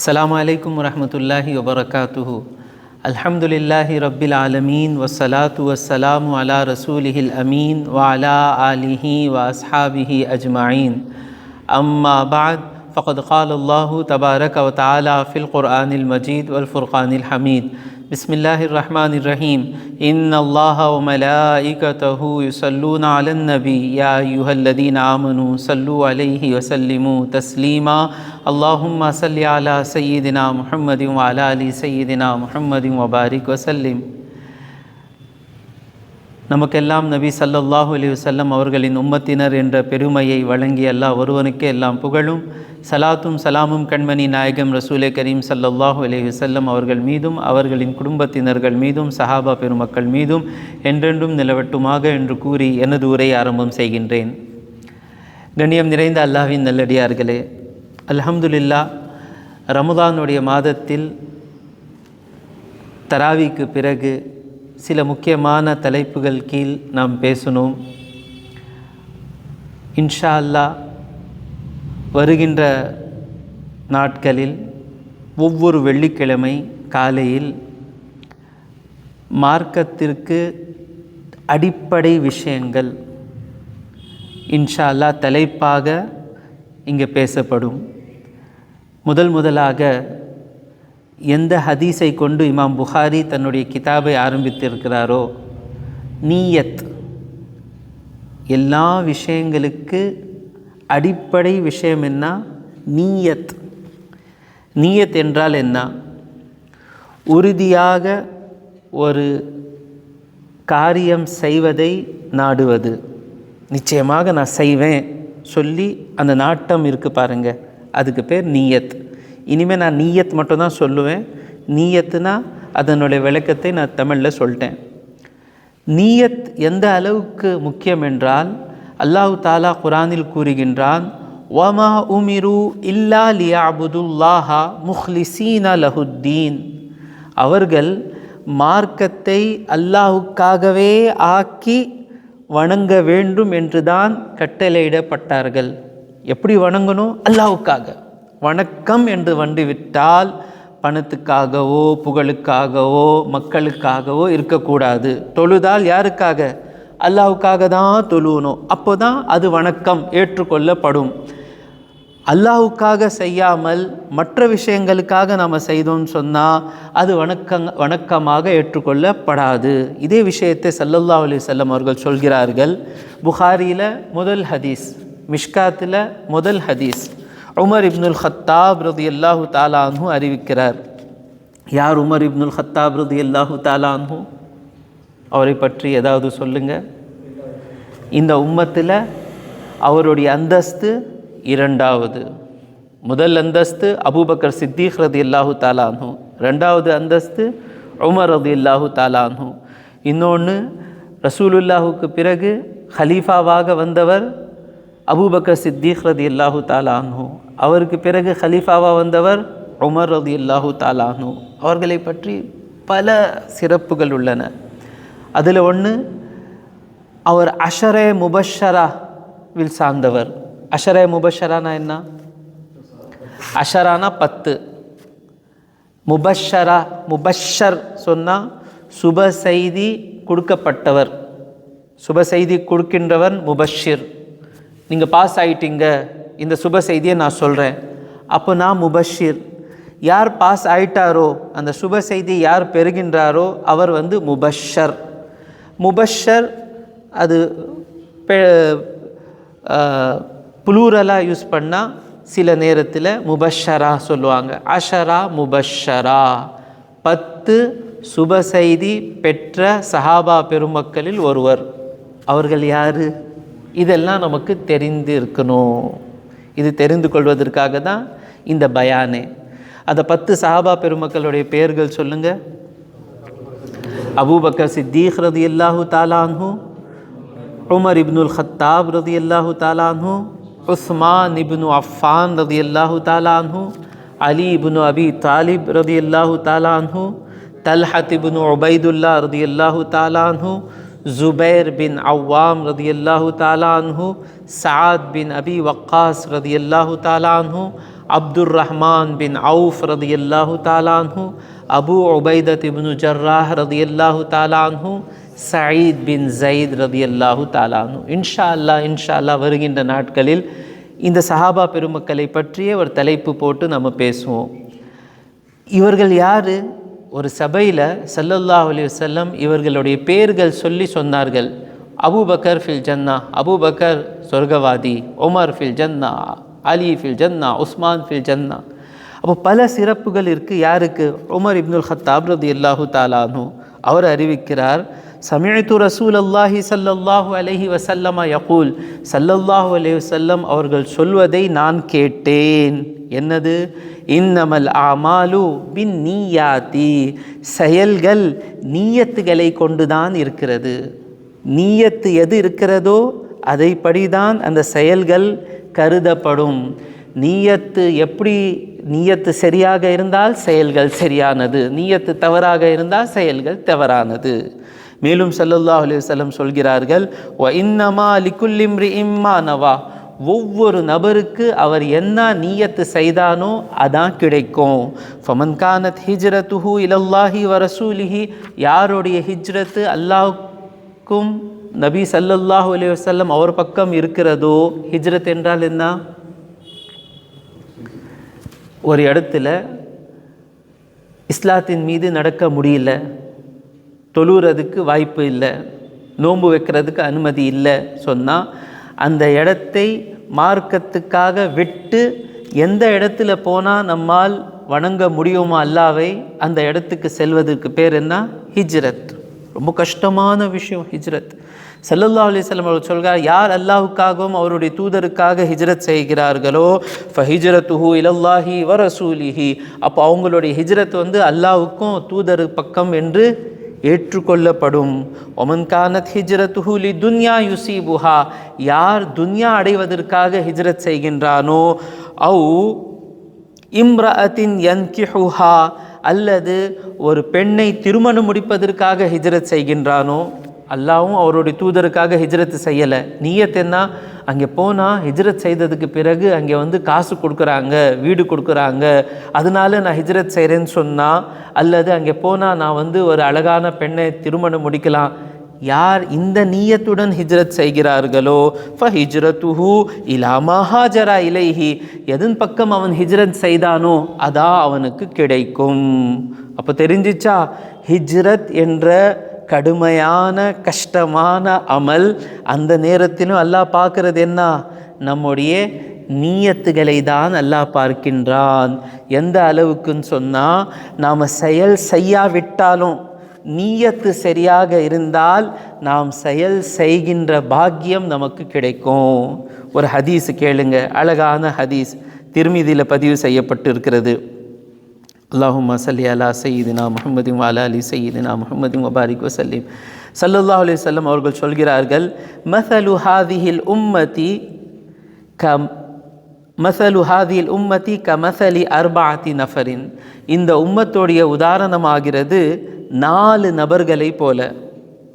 السلام علیکم ورحمۃ اللہ وبرکاتہ۔ الحمد للہ رب العالمین وصلاۃ والسلام علی رسول الامین وعلی آلہ واصحابہ اجمعین۔ اما بعد، فقد قال اللہ تبارک و تعالی فی القرآن المجید والفرقان الحمید۔ بسم اللہ الرحمن الرحیم. ان اللہ و ملائکتہو یسلون علی النبی. یا ایوہ الذین آمنوا صلو علیہ وسلموا تسلیما. اللہم صلی علی سیدنا محمد وعلی علی سیدنا محمد وبارک وسلم. நமக்கெல்லாம் நபி ஸல்லல்லாஹு அலி வல்லம் அவர்களின் உம்மத்தினர் என்ற பெருமையை வழங்கிய அல்லாஹ் ஒருவனுக்கே எல்லாம் புகழும். சலாத்தும் சலாமும் கண்மணி நாயகம் ரசூலே கரீம் ஸல்லல்லாஹு அலி வல்லம் அவர்கள் மீதும் அவர்களின் குடும்பத்தினர்கள் மீதும் சஹாபா பெருமக்கள் மீதும் என்றென்றும் நிலவட்டுமாக என்று கூறி எனது உரை ஆரம்பம் செய்கின்றேன். கண்ணியம் நிறைந்த அல்லாஹ்வின் நல்லடியார்களே அல்ஹம்துலில்லா ரமதானுடைய மாதத்தில் தராவிக்கு பிறகு சில முக்கியமான தலைப்புகள் கீழ் நாம் பேசணும். இன்ஷா அல்லா வருகின்ற நாட்களில் ஒவ்வொரு வெள்ளிக்கிழமை காலையில் மார்க்கத்திற்கு அடிப்படை விஷயங்கள் இன்ஷா அல்லா தலைப்பாக இங்கே பேசப்படும். முதல் முதலாக எந்த ஹதீஸை கொண்டு இமாம் புகாரி தன்னுடைய கிதாபை ஆரம்பித்திருக்கிறாரோ நீயத். எல்லா விஷயங்களுக்கு அடிப்படை விஷயம் என்ன? நீயத். நீயத் என்றால் என்ன? உறுதியாக ஒரு காரியம் செய்வதை நாடுவது. நிச்சயமாக நான் செய்வேன் சொல்லி அந்த நாட்டம் இருக்குது பாருங்கள் அதுக்கு பேர் நீயத். இனிமேல் நான் நீயத் மட்டும்தான் சொல்லுவேன். நீயத்துனா அதனுடைய விளக்கத்தை நான் தமிழில் சொல்லிட்டேன். நீயத் எந்த அளவுக்கு முக்கியம் என்றால் அல்லாஹு தாலா குரானில் கூறுகின்றான் ஒமா உமிரு இல்லா லியாபுதுல்லாஹா முஹ்லிசீன லஹுத்தீன். அவர்கள் மார்க்கத்தை அல்லாஹுக்காகவே ஆக்கி வணங்க வேண்டும் என்றுதான் கட்டளையிடப்பட்டார்கள். எப்படி வணங்கணும்? அல்லாஹுக்காக. வணக்கம் என்று வந்து விட்டால் பணத்துக்காகவோ புகழுக்காகவோ மக்களுக்காகவோ இருக்கக்கூடாது. தொழுதால் யாருக்காக? அல்லாவுக்காக தான் தொழுவணும். அப்போ தான் அது வணக்கம் ஏற்றுக்கொள்ளப்படும். அல்லாவுக்காக செய்யாமல் மற்ற விஷயங்களுக்காக நாம் செய்தோம்னு சொன்னால் அது வணக்கங் வணக்கமாக ஏற்றுக்கொள்ளப்படாது. இதே விஷயத்தை சல்லல்லா அலி செல்லம் அவர்கள் சொல்கிறார்கள். புகாரியில் முதல் ஹதீஸ் மிஷ்காத்தில் முதல் ஹதீஸ். உமர் இப்னுல் ஹத்தாப் ரதி அல்லாஹு தாலான்ஹு அறிவிக்கிறார். யார் உமர் இப்னுல் ஹத்தாப் ரதி அல்லாஹு தாலான்ஹு அவரை பற்றி ஏதாவது சொல்லுங்கள் இந்த உம்மத்தில் அவருடைய அந்தஸ்து இரண்டாவது. முதல் அந்தஸ்து அபூபக்கர் சித்திக் ரதி அல்லாஹு தாலானு ரெண்டாவது அந்தஸ்து உமர் ரதி அல்லாஹு தாலானு இன்னொன்று ரசூலுல்லாஹுக்கு பிறகு ஹலீஃபாவாக வந்தவர் அபூபக்கர் சித்தீக் ரதி அல்லாஹூ தாலானு அவருக்கு பிறகு ஹலீஃபாவாக வந்தவர் உமர் ரதி அல்லாஹூ தாலானு அவர்களை பற்றி பல சிறப்புகள் உள்ளன. அதில் ஒன்று அவர் அஷரே முபஷராவில் சார்ந்தவர். அஷரே முபஷரானா என்ன? அஷரானா பத்து. முபஷரா முபஷர் சொன்னால் சுப செய்தி கொடுக்கப்பட்டவர். சுப செய்தி கொடுக்கின்றவன் முபஷிர். நீங்கள் பாஸ் ஆகிட்டீங்க இந்த சுப செய்தியை நான் சொல்கிறேன் அப்போ நான் முபஷிர். யார் பாஸ் ஆயிட்டாரோ அந்த சுப செய்தி யார் பெறுகின்றாரோ அவர் வந்து முபஷர். முபஷர் அது புளூரலாக யூஸ் பண்ணால் சில நேரத்தில் முபஷரா சொல்லுவாங்க. அஷரா முபஷரா. பத்து சுப செய்தி பெற்ற சஹாபா பெருமக்களில் ஒருவர். அவர்கள் யார்? இதெல்லாம் நமக்கு தெரிந்து இருக்கணும் இது தெரிந்து கொள்வதற்காக தான் இந்த பயானே. அந்த பத்து சஹாபா பெருமக்களுடைய பெயர்கள் சொல்லுங்கள் அபூபக்கர் சித்தீக் ரதி அல்லாஹு தாலான்ஹூ உமர் இப்னுல் ஹத்தாப் ரதி அல்லாஹு தாலான்ஹூ உஸ்மான் இப்னு அஃபான் ரதி அல்லாஹு தாலான்ஹூ அலி இப்னு அபி தாலிப் ரதி அல்லாஹு தாலான்ஹூ தல்ஹத் இப்னு உபைதுல்லா ரதி அல்லாஹு தாலான்ஹூ ஜுபைர் பின் அவ்வாம் ரதி அல்லாஹு தாலான்ஹு சாத் பின் அபி வக்காஸ் ரதி அல்லாஹு தாலான்ஹு அப்துர் ரஹ்மான் பின் அவுஃப் ரதி அல்லாஹு தாலான்ஹு அபு உபைதத் இப்னு ஜர்ராஹ் ரதி அல்லாஹு தாலான்ஹு சயீத் பின் ஜயீத் ரதி அல்லாஹு தாலானு இன்ஷா அல்லா இன்ஷா அல்லா வருகின்ற நாட்களில் இந்த சஹாபா பெருமக்களை பற்றிய ஒரு தலைப்பு போட்டு நம்ம பேசுவோம். இவர்கள் யார்? ஒரு சபையில் சல்லல்லாஹ் அலி வல்லம் இவர்களுடைய பேர்கள் சொல்லி சொன்னார்கள். அபுபக்கர் ஃபில் ஜன்னா அபுபக்கர் சொர்க்கவாதி உமர் ஃபில் ஜன்னா அலி ஃபில் ஜன்னா உஸ்மான் ஃபில் ஜன்னா. அப்போ பல சிறப்புகள் இருக்குது யாருக்கு? உமர் இப்னுல் ஹத்தாப் ரதி அல்லாஹு தாலானு அவர் அறிவிக்கிறார் சமிழ்த்து ரசூல் அல்லாஹி சல்லல்லாஹு அலஹி வசல்லமா யகூல். சல்லல்லாஹு அலி வசல்லம் அவர்கள் சொல்வதை நான் கேட்டேன். என்னது? இன்னமல் ஆமாலு பின் நீயாத்தி. செயல்கள் நீயத்துகளை கொண்டுதான் இருக்கிறது. நீயத்து எது இருக்கிறதோ அதைப்படிதான் அந்த செயல்கள் கருதப்படும். நீயத்து எப்படி நீயத்து சரியாக இருந்தால் செயல்கள் சரியானது. நீயத்து தவறாக இருந்தால் செயல்கள் தவறானது. மேலும் சல்லல்லாஹ் அலி வல்லம் சொல்கிறார்கள் ஒ இன்னமா லிக்குல்லிம்ரி இம்மா நவா. ஒவ்வொரு நபருக்கு அவர் என்ன நீயத்து செய்தானோ அதான் கிடைக்கும். ஃபமன் கானத் ஹிஜ்ரத்துஹு இலல்லாஹி வரசூலிஹி யாருடைய ஹிஜ்ரத்து அல்லாஹுக்கும் நபி சல்லல்லாஹு அலி வசல்லம் அவர் பக்கம் இருக்கிறதோ? ஹிஜ்ரத் என்றால் என்ன? ஒரு இடத்துல இஸ்லாத்தின் மீது நடக்க முடியல. தொழுறதுக்கு வாய்ப்பு இல்லை. நோன்பு வைக்கிறதுக்கு அனுமதி இல்லை. சொன்னால் அந்த இடத்தை மார்க்கத்துக்காக விட்டு எந்த இடத்துல போனால் நம்மால் வணங்க முடியுமா அல்லாவை அந்த இடத்துக்கு செல்வதற்கு பேர் என்ன? ஹிஜ்ரத். ரொம்ப கஷ்டமான விஷயம் ஹிஜ்ரத். சல்லல்லா அலிஸ்லம் அவர் சொல்கிறார் யார் அல்லாஹுக்காகவும் அவருடைய தூதருக்காக ஹிஜ்ரத் செய்கிறார்களோ ஃப ஹிஜ்ரத்துஹு இலல்லாஹி வரசூலிஹி. அப்போ அவங்களுடைய ஹிஜ்ரத் வந்து அல்லாஹுக்கும் தூதரு பக்கம் என்று ஏற்றுக்கொள்ளப்படும். ஒமன் கானத் ஹிஜ்ரத் ஹூலி துன்யா யுசீபுஹா யார் துன்யா அடைவதற்காக ஹிஜ்ரத் செய்கின்றானோ அவு இம்ரஅத்தின் யன்கிஹுஹா அல்லது ஒரு பெண்ணை திருமணம் முடிப்பதற்காக ஹிஜ்ரத் செய்கின்றானோ. அல்லாவும் அவருடைய தூதருக்காக ஹிஜ்ரத் செய்யலை. நீயத் என்ன அங்கே போனால் ஹிஜ்ரத் செய்ததுக்கு பிறகு அங்கே வந்து காசு கொடுக்குறாங்க வீடு கொடுக்குறாங்க. அதனால நான் ஹிஜ்ரத் செய்கிறேன்னு சொன்னால் அல்லது அங்கே போனால் நான் வந்து ஒரு அழகான பெண்ணை திருமணம் முடிக்கலாம். யார் இந்த நீயத்துடன் ஹிஜ்ரத் செய்கிறார்களோ ஃப ஹிஜ்ரத்துஹு இலாமா ஹாஜரா இலைஹி. எதன் பக்கம் அவன் ஹிஜ்ரத் செய்தானோ அதான் அவனுக்கு கிடைக்கும். அப்போ தெரிஞ்சிச்சா? ஹிஜ்ரத் என்ற கடுமையான கஷ்டமான அமல். அந்த நேரத்திலும் அல்லாஹ் பார்க்குறது என்ன? நம்முடைய நீயத்துகளை தான் அல்லாஹ் பார்க்கின்றான். எந்த அளவுக்குன்னு சொன்னால் நாம் செயல் செய்யாவிட்டாலும் நீயத்து சரியாக இருந்தால் நாம் செயல் செய்கின்ற பாக்கியம் நமக்கு கிடைக்கும். ஒரு ஹதீஸ் கேளுங்க. அழகான ஹதீஸ். திருமீதியில் பதிவு செய்யப்பட்டு இருக்கிறது அல்லாஹும் சல்லி அலா சயீதினா முஹம்மதின் அலா அலி சயீதினா முஹம்மதின் வபாரிக் வசல்லிம் சல்லுல்லாஹ் அலி சொல்லம் அவர்கள் சொல்கிறார்கள் மசலு ஹாதிஹில் உம்மதி க மசலு ஹாதியில் உம்மதி க மசலி அர்பாத்தி நஃபரின் இந்த உம்மத்தோடைய உதாரணமாகிறது நாலு நபர்களை போல.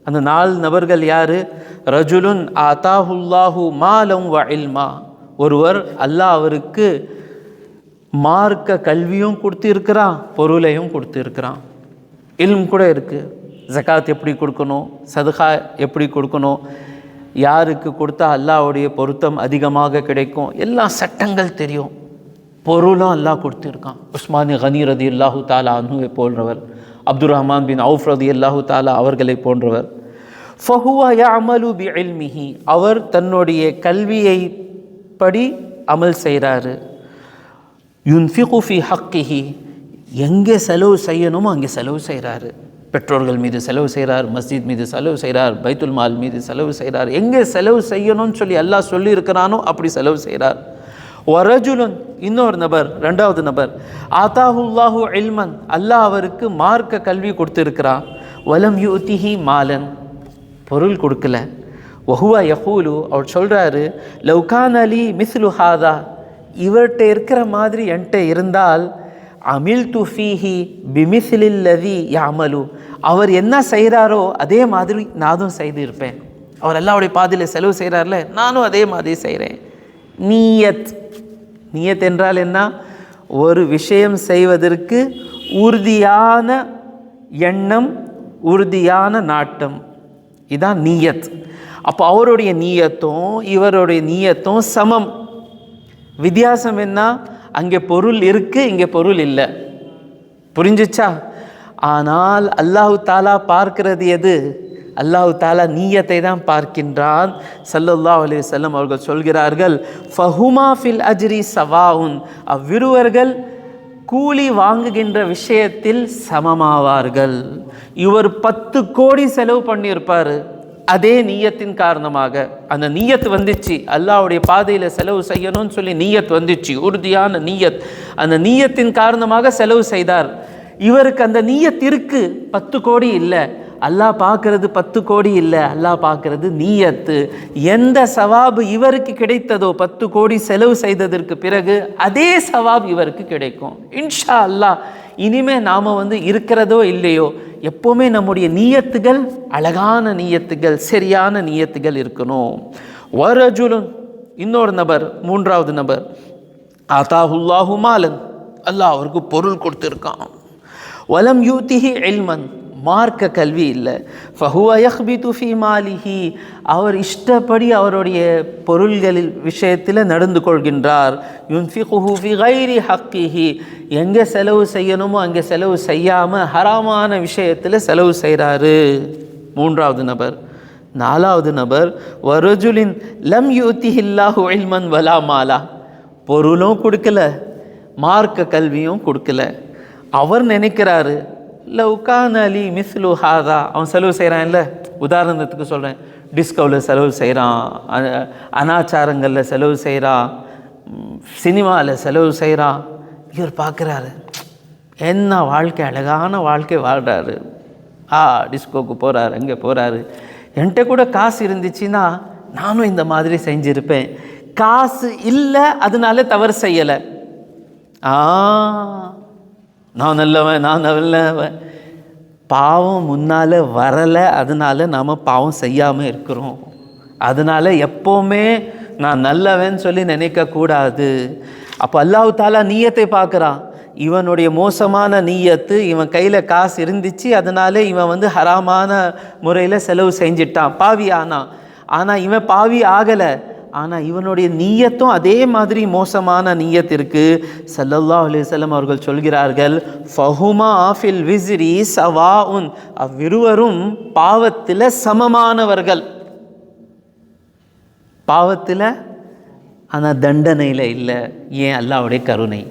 அந்த நாலு நபர்கள் யார்? ரஜுலுன் ஆதாஹுல்லாஹு மாலம் வ இல்மா. ஒருவர் அல்லாஹ் அவருக்கு மார்க்க கல்வியும் கொடுத்துருக்கிறான் பொருளையும் கொடுத்துருக்கிறான். இல்ம் கூட இருக்குது ஜகாத் எப்படி கொடுக்கணும் சதுகா எப்படி கொடுக்கணும் யாருக்கு கொடுத்தா அல்லாஹ்வுடைய பொருத்தம் அதிகமாக கிடைக்கும் எல்லா சட்டங்கள் தெரியும். பொருளும் அல்லாஹ் கொடுத்துருக்கான். உஸ்மானி ஹனி ரதி அல்லாஹு தாலா அனுவை போன்றவர் அப்துல் ரஹ்மான் பின் அவுஃப் ரதி அல்லாஹு தாலா அவர்களை போன்றவர். ஃபஹுவா யஅமலு பி அவர் தன்னுடைய கல்வியை படி அமல் செய்கிறாரு யுன்ஃபிகு ஃபி ஹக்கிஹி. எங்கே செலவு செய்யணுமோ அங்கே செலவு செய்கிறாரு. பெற்றோர்கள் மீது செலவு செய்கிறார் மஸ்ஜித் மீது செலவு செய்கிறார் பைத்துல் மால் மீது செலவு செய்கிறார். எங்கே செலவு செய்யணும்னு சொல்லி எல்லாம் சொல்லியிருக்கிறானோ அப்படி செலவு செய்கிறார். வரஜுலுன் இன்னொரு நபர் ரெண்டாவது நபர். ஆதாஹுல்லாஹு இல்மன் அல்லாஹ் அவருக்கு மார்க்க கல்வி கொடுத்துருக்கிறான். வலம் யூத்திஹி மாலன் பொருள் கொடுக்கல. வஹுவா யஹூலு அவர் சொல்கிறாரு லவ்கான் அலி மிஸ்லு ஹாதா. இவர்கிட்ட இருக்கிற மாதிரி என்கிட்ட இருந்தால் அமில் துஃபீஹி பிமிசிலில்லதி யாமலு அவர் என்ன செய்கிறாரோ அதே மாதிரி நானும் செய்து இருப்பேன் அவர் அவருடைய பாதையில் செலவு செய்கிறார்ல நானும் அதே மாதிரி செய்கிறேன் நீயத். நீயத் என்றால் என்ன? ஒரு விஷயம் செய்வதற்கு உறுதியான எண்ணம் உறுதியான நாட்டம். இதான் நீயத். அப்போ அவருடைய நீயத்தும் இவருடைய நீயத்தும் சமம். வித்தியாசம் என்ன? அங்கே பொருள் இருக்குது இங்கே பொருள் இல்லை. புரிஞ்சிச்சா? ஆனால் அல்லாஹு தாலா பார்க்கிறது எது? அல்லாஹு தாலா நீயத்தை தான் பார்க்கின்றான். சல்லல்லா அலி செல்லம் அவர்கள் சொல்கிறார்கள் ஃபஹுமா ஃபில் அஜ்ரி சவாவுன் அவ்விருவர்கள் கூலி வாங்குகின்ற விஷயத்தில் சமமாவார்கள். இவர் பத்து கோடி செலவு பண்ணியிருப்பார். அதே நீயத்தின் காரணமாக அந்த நீயத் வந்துச்சு. அல்லாஹ்வுடைய பாதையில் செலவு செய்யணும்னு சொல்லி நீயத் வந்துச்சு. உறுதியான நீயத். அந்த நீயத்தின் காரணமாக செலவு செய்தார். இவருக்கு அந்த நீயத் இருக்கு. பத்து கோடி இல்லை. அல்லாஹ் பார்க்கறது பத்து கோடி இல்லை. அல்லாஹ் பார்க்கறது நீயத்து. எந்த சவாபு இவருக்கு கிடைத்ததோ பத்து கோடி செலவு செய்ததற்கு பிறகு அதே சவாப் இவருக்கு கிடைக்கும். இன்ஷா அல்லாஹ் இனிமே நாம் வந்து இருக்கிறதோ இல்லையோ எப்போவுமே நம்முடைய நீயத்துகள் அழகான நீயத்துகள் சரியான நீயத்துகள் இருக்கணும். வரஜுலன் இன்னொரு நபர் மூன்றாவது நபர். ஆதாஹுல்லாஹு மாலன். அல்லாஹ் அவருக்கு பொருள் கொடுத்துருக்கான். வலம் யூத்திஹி எல்மன் மார்க்க கல்வி இல்லை. ஃபஹுவ யஹ்பிது ஃபி மாலிஹி. அவர் இஷ்டப்படி அவருடைய பொருள்களில் விஷயத்தில் நடந்து கொள்கின்றார். யுன்ஃபி ஃபி கைரி ஹக்கிஹி. எங்கே செலவு செய்யணுமோ அங்கே செலவு செய்யாமல் ஹராமான விஷயத்தில் செலவு செய்கிறாரு மூன்றாவது நபர். நாலாவது நபர். வரஜுலின் லம் யூத்திஹில்லாஹு இல்மன் வலா மாலா. பொருளும் கொடுக்கல. மார்க்க கல்வியும் கொடுக்கல. அவர் நினைக்கிறாரு லவ்கான் அலி மிஸ்லு ஹாதா. அவன் செலவு செய்கிறான்ல உதாரணத்துக்கு சொல்கிறேன் டிஸ்கோவில் செலவு செய்கிறான் அனாச்சாரங்களில் செலவு செய்கிறான் சினிமாவில் செலவு செய்கிறான் இவர் பார்க்குறாரு என்ன வாழ்க்கை அழகான வாழ்க்கை வாழ்கிறாரு ஆ டிஸ்கோக்கு போகிறாரு அங்கே போகிறாரு என்கிட்ட கூட காசு இருந்துச்சுன்னா நானும் இந்த மாதிரி செஞ்சுருப்பேன். காசு இல்லை அதனால தவறு செய்யலை. ஆ. நான் நல்லவன் நான் நல்லவன். பாவம் முன்னால் வரலை அதனால நாம் பாவம் செய்யாமல் இருக்கிறோம். அதனால எப்போவுமே நான் நல்லவன் சொல்லி நினைக்கக்கூடாது அப்போ அல்லாஹு தாலா நீயத்தை பார்க்குறான். இவனுடைய மோசமான நீயத்து இவன் கையில் காசு இருந்துச்சு அதனால இவன் வந்து ஹராமான முறையில் செலவு செஞ்சிட்டான். பாவி ஆனான் ஆனால் இவன் பாவி ஆகலை. ஆனால் இவனுடைய நீயத்தும் அதே மாதிரி மோசமான நீயத்திற்கு சல்லல்லா அலிசல்லம் அவர்கள் சொல்கிறார்கள் ஃபஹுமா ஃபில் விஸ்ரி சவாஉன். அவ்விருவரும் பாவத்தில் சமமானவர்கள். பாவத்தில் ஆனால் தண்டனையில் இல்லை. ஏன்? அல்லாஹ்வுடைய கருணை.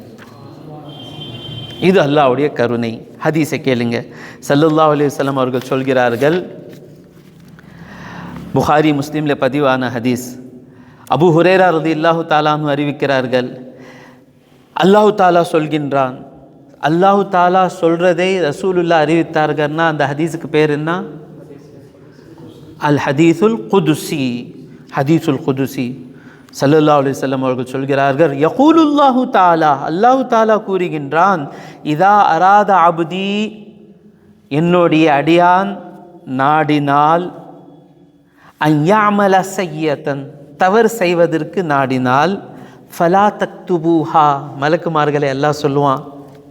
இது அல்லாவுடைய கருணை. ஹதீஸை கேளுங்க. சல்லுல்லா அலைஹி அவர்கள் சொல்கிறார்கள் புகாரி முஸ்லீமில் பதிவான ஹதீஸ். அபு ஹுரேரா ரதி அல்லாஹு தாலான்னு அறிவிக்கிறார்கள். அல்லாஹு தாலா சொல்கின்றான். அல்லாஹு தாலா சொல்கிறதை ரசூலுல்லா அறிவித்தார்கள்னா அந்த ஹதீஸுக்கு பேர் என்ன? அல் ஹதீஸுல் குதுசி. ஹதீஸுல் குதுசி. சல்லல்லா அலிசல்லம் அவர்கள் சொல்கிறார்கள் யகூலுல்லாஹு தாலா. அல்லாஹு தாலா கூறுகின்றான் இதா அராத அபுதி என்னுடைய அடியான் நாடினால் அஞ்ஞாமல செய்யத்தன் தவறு செய்வதற்கு நாடினால் ஃபலா தக்துபூஹா மலக்குமார்களை எல்லாம் சொல்லுவான்.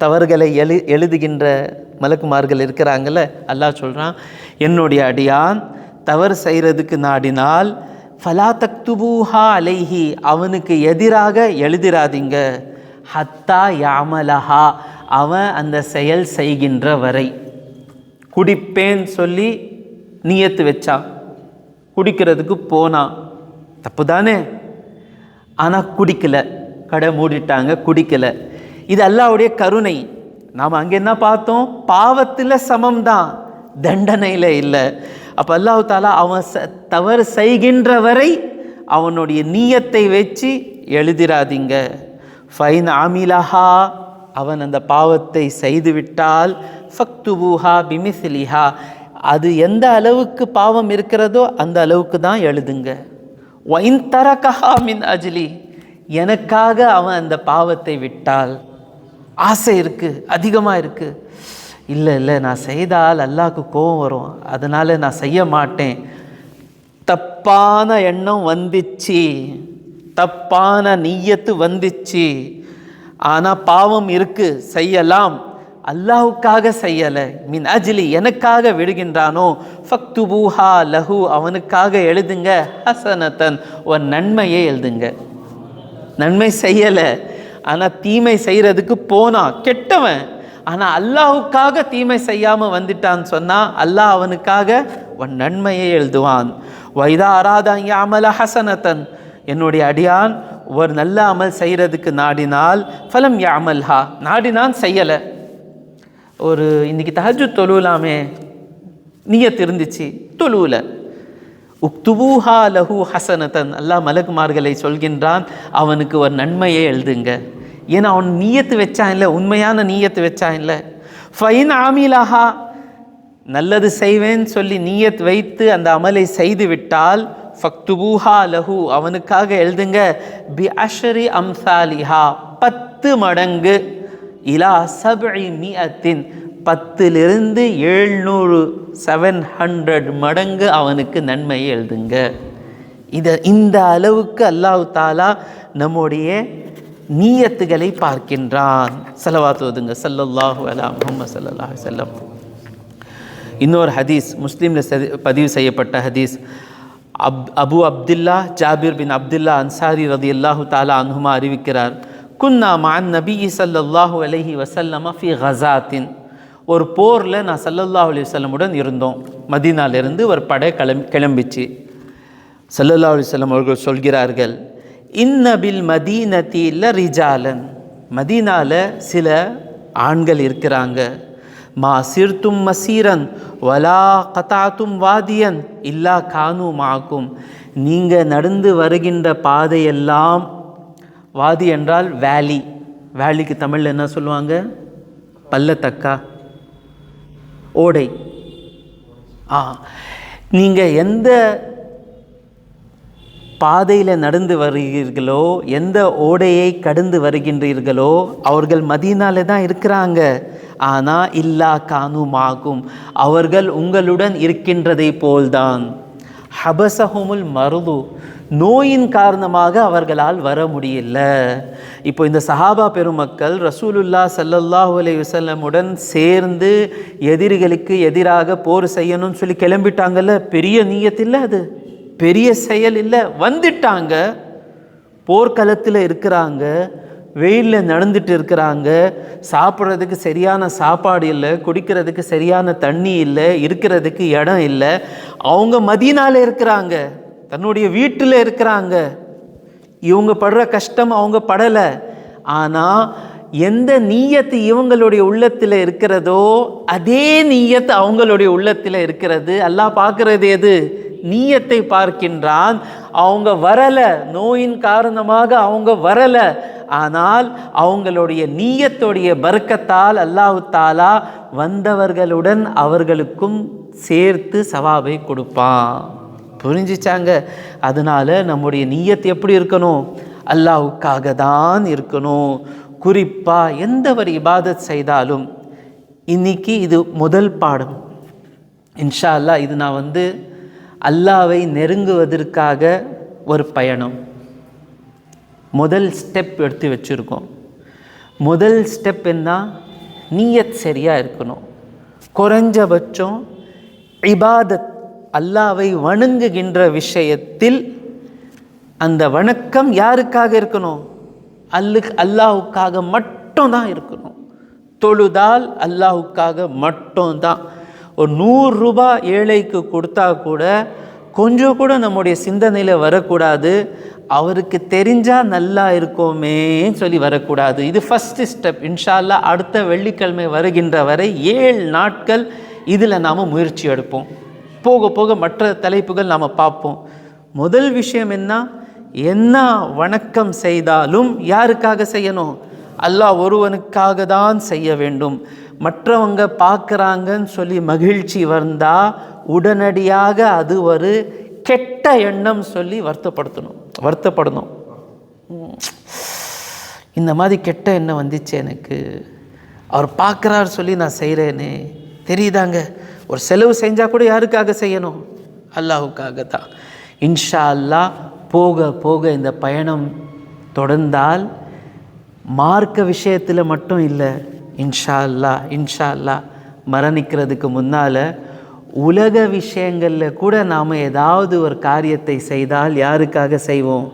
தவறுகளை எழு எழுதுகின்ற மலக்குமார்கள் இருக்கிறாங்கல்ல அல்லாஹ் சொல்கிறான் என்னுடைய அடியான் தவறு செய்கிறதுக்கு நாடினால் ஃபலா தக்துபூஹா அலைஹி அவனுக்கு எதிராக எழுதிராதீங்க. ஹத்தா யாமலஹா அவன் அந்த செயல் செய்கின்ற வரை குடிப்பேன் சொல்லி நியத்து வச்சான். குடிக்கிறதுக்கு போனான். தப்பு தானே ஆனால் குடிக்கலை. கடை மூடிட்டாங்க குடிக்கலை. இது அல்லாவுடைய கருணை. நாம் அங்கே என்ன பார்த்தோம்? பாவத்தில் சமம் தான் தண்டனையில் இல்லை. அப்போ அல்லாஹு தாலா அவன் ச தவறு செய்கின்ற வரை அவனுடைய நீயத்தை வச்சு எழுதிராதீங்க. ஃபைன் ஆமிலஹா. அவன் அந்த பாவத்தை செய்துவிட்டால் ஃபக்துபூஹா பிமிசிலிஹா அது எந்த அளவுக்கு பாவம் இருக்கிறதோ அந்த அளவுக்கு தான் எழுதுங்க. ஒயின் தரகஹா மின் அஜிலி. எனக்காக அவன் அந்த பாவத்தை விட்டால் ஆசை இருக்குது அதிகமாக இருக்குது இல்லை இல்லை நான் செய்தால் அல்லாஹ்க்கு கோபம் வரும். அதனால் நான் செய்ய மாட்டேன். தப்பான எண்ணம் வந்துச்சு. தப்பான நீயத்து வந்துச்சு. ஆனால் பாவம் இருக்குது செய்யலாம். அல்லாஹுக்காக செய்யலை. மின் அஜிலி எனக்காக விடுகின்றானோ? ஃபக்துபூஹா லஹு அவனுக்காக எழுதுங்க. ஹசனத்தன் ஒரு நன்மையை எழுதுங்க. நன்மை செய்யலை. ஆனால் தீமை செய்கிறதுக்கு போனான் கெட்டவன். ஆனால் அல்லாஹுக்காக தீமை செய்யாமல் வந்துட்டான்னு சொன்னால் அல்லாஹ் அவனுக்காக உன் நன்மையை எழுதுவான். வைதா அராதான் யாமல ஹசனத்தன். என்னுடைய அடியான் ஒரு நல்ல அமல் செய்கிறதுக்கு நாடினால் ஃபலம் யாமல்ஹா நாடினான் செய்யலை. ஒரு இன்னைக்கு தஹஜு தொழுலாமே நீயத் இருந்துச்சு தொழுவில். உக்துபூஹா லஹு ஹசனத்தன் அல்லாஹ் மலக்குமார்களை சொல்கின்றான் அவனுக்கு ஒரு நன்மையை எழுதுங்க. ஏன்னா அவன் நீயத்து வச்சான் இல்லை உண்மையான நீயத்து வச்சான் இல்லை. ஃபைன் ஆமிலாஹா நல்லது செய்வேன் சொல்லி நீயத் வைத்து அந்த அமலை செய்து விட்டால் ஃபக்துபூஹா லஹு அவனுக்காக எழுதுங்க பி அஷரி அம்சாலிஹா பத்து மடங்கு. இலா சபி மியத்தின் பத்திலிருந்து எழுநூறு செவன் ஹண்ட்ரட் மடங்கு அவனுக்கு நன்மையை எழுதுங்க. இதை இந்த அளவுக்கு அல்லாஹு தாலா நம்முடைய நீயத்துகளை பார்க்கின்றான். செலவாத்துவதுங்க சல்லல்லாஹு அலா முகமது சல்லாஹ் செல்லம் இன்னொரு ஹதீஸ் முஸ்லீமில் பதிவு செய்யப்பட்ட ஹதீஸ். அப் அபு அப்துல்லா ஜாபிர் பின் அப்துல்லா அன்சாரி ரதி அல்லாஹு தாலா அன்ஹுமா அறிவிக்கிறார். குன்னா மான் நபி சல்லல்லாஹு அலஹி வசல்லம ஃபி ஹசாத்தின் ஒரு போரில் நான் சல்லல்லாஹு அலி வல்லமுடன் இருந்தோம். மதினாலிருந்து ஒரு படை கிளம்பி கிளம்பிச்சு. சல்லல்லாஹ் அலைஹி அவர்கள் சொல்கிறார்கள் இன்னபில் மதீனத்தி ரிஜாலன். மதீனால சில ஆண்கள் இருக்கிறாங்க. மா சிர்த்தும் மசீரன் வலா கதாத்தும் வாதியன் இல்லா கானு மாக்கும் நீங்கள் நடந்து வருகின்ற பாதையெல்லாம் வாதி என்றால் வேலி வேலிக்கு தமிழில் என்ன சொல்லுவாங்க? பள்ளத்தக்கா. ஓடை. ஆ. நீங்கள் எந்த பாதையில் நடந்து வருகிறீர்களோ எந்த ஓடையை கடந்து வருகின்றீர்களோ அவர்கள் மதீனால தான் இருக்கிறாங்க. ஆனால் இல்லா காணுமாகும் அவர்கள் உங்களுடன் இருக்கின்றதை போல்தான். ஹபசஹுமுல் மருது. நோயின் காரணமாக அவர்களால் வர முடியல. இப்போ இந்த சஹாபா பெருமக்கள் ரசூலுல்லா சல்லல்லாஹு அலி வசல்லமுடன் சேர்ந்து எதிரிகளுக்கு எதிராக போர் செய்யணும்னு சொல்லி கிளம்பிட்டாங்கல்ல? பெரிய நீயத்தில்லை அது. பெரிய செயல் இல்லை. வந்துட்டாங்க. போர்க்களத்தில் இருக்கிறாங்க. வெயிலில் நடந்துட்டு இருக்கிறாங்க. சாப்பிட்றதுக்கு சரியான சாப்பாடு இல்லை. குடிக்கிறதுக்கு சரியான தண்ணி இல்லை. இருக்கிறதுக்கு இடம் இல்லை. அவங்க மதியனால் இருக்கிறாங்க. தன்னுடைய வீட்டில் இருக்கிறாங்க. இவங்க படுற கஷ்டம் அவங்க படலை. ஆனால் எந்த நீயத்து இவங்களுடைய உள்ளத்தில் இருக்கிறதோ அதே நீயத்து அவங்களுடைய உள்ளத்தில் இருக்கிறது. எல்லாம் பார்க்கறது எது? நீயத்தை பார்க்கின்றான். அவங்க வரலை. நோயின் காரணமாக அவங்க வரலை. ஆனால் அவங்களுடைய நீயத்துடைய பர்க்கத்தால் அல்லாஹு தாலா வந்தவர்களுடன் அவர்களுக்கும் சேர்த்து சவாபை கொடுப்பான். புரிஞ்சிச்சாங்க. அதனால் நம்முடைய நீயத் எப்படி இருக்கணும்? அல்லாவுக்காக தான் இருக்கணும். குறிப்பாக எந்த ஒரு இபாதத் செய்தாலும் இன்றைக்கி இது முதல் பாடம். இன்ஷா அல்லாஹ் இது நான் வந்து அல்லாவை நெருங்குவதற்காக ஒரு பயணம். முதல் ஸ்டெப் எடுத்து வச்சுருக்கோம். முதல் ஸ்டெப் என்ன? நீயத் சரியாக இருக்கணும். குறைஞ்சபட்சம் இபாதத் அல்லாவை வணங்குகின்ற விஷயத்தில் அந்த வணக்கம் யாருக்காக இருக்கணும்? அல்லு அல்லாஹுக்காக மட்டும் தான் இருக்கணும். தொழுதால் அல்லாஹுக்காக மட்டும்தான். ஒரு நூறுரூபா ஏழைக்கு கொடுத்தா கூட கொஞ்சம் கூட நம்முடைய சிந்தனையில் வரக்கூடாது. அவருக்கு தெரிஞ்சால் நல்லா இருக்கோமேன்னு சொல்லி வரக்கூடாது. இது ஃபஸ்ட்டு ஸ்டெப் இன்ஷால்லா அடுத்த வெள்ளிக்கிழமை வருகின்ற வரை ஏழு நாட்கள் இதில் நாம் முயற்சி எடுப்போம். போக போக மற்ற தலைப்புகள் நாம் பார்ப்போம். முதல் விஷயம் என்ன? என்ன வணக்கம் செய்தாலும் யாருக்காக செய்யணும்? அல்லாஹ் ஒருவனுக்காக தான் செய்ய வேண்டும். மற்றவங்க பார்க்குறாங்கன்னு சொல்லி மகிழ்ச்சி வந்தால் உடனடியாக அது ஒரு கெட்ட எண்ணம் சொல்லி வருத்தப்படுத்தணும். வருத்தப்படணும். இந்த மாதிரி கெட்ட எண்ணம் வந்துச்சு எனக்கு. அவர் பார்க்குறாரு சொல்லி நான் செய்கிறேனே தெரியுதாங்க? ஒரு செலவு செஞ்சால் கூட யாருக்காக செய்யணும்? அல்லாஹுக்காக தான் இன்ஷா அல்லாஹ் போக போக இந்த பயணம் தொடர்ந்தால் மார்க்க விஷயத்தில் மட்டும் இல்லை இன்ஷா அல்லா இன்ஷா அல்லா மரணிக்கிறதுக்கு முன்னால் உலக விஷயங்களில் கூட நாம் ஏதாவது ஒரு காரியத்தை செய்தால் யாருக்காக செய்வோம்?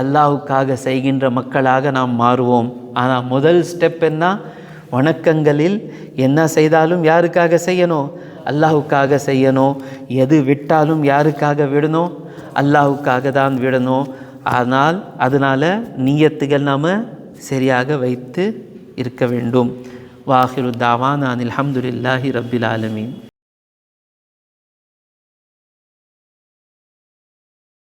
அல்லாவுக்காக செய்கின்ற மக்களாக நாம் மாறுவோம். ஆனால் முதல் ஸ்டெப் என்ன? வணக்கங்களில் என்ன செய்தாலும் யாருக்காக செய்யணும்? அல்லாஹுக்காக செய்யணும். எது விட்டாலும் யாருக்காக விடணும்? அல்லாஹுக்காக தான் விடணும். ஆனால் அதனால் நீயத்துகள் நாம் சரியாக வைத்து இருக்க வேண்டும். வாஹிரு தாவான் அனில் அஹமதுல்லாஹி ரபில் ஆலமீன்.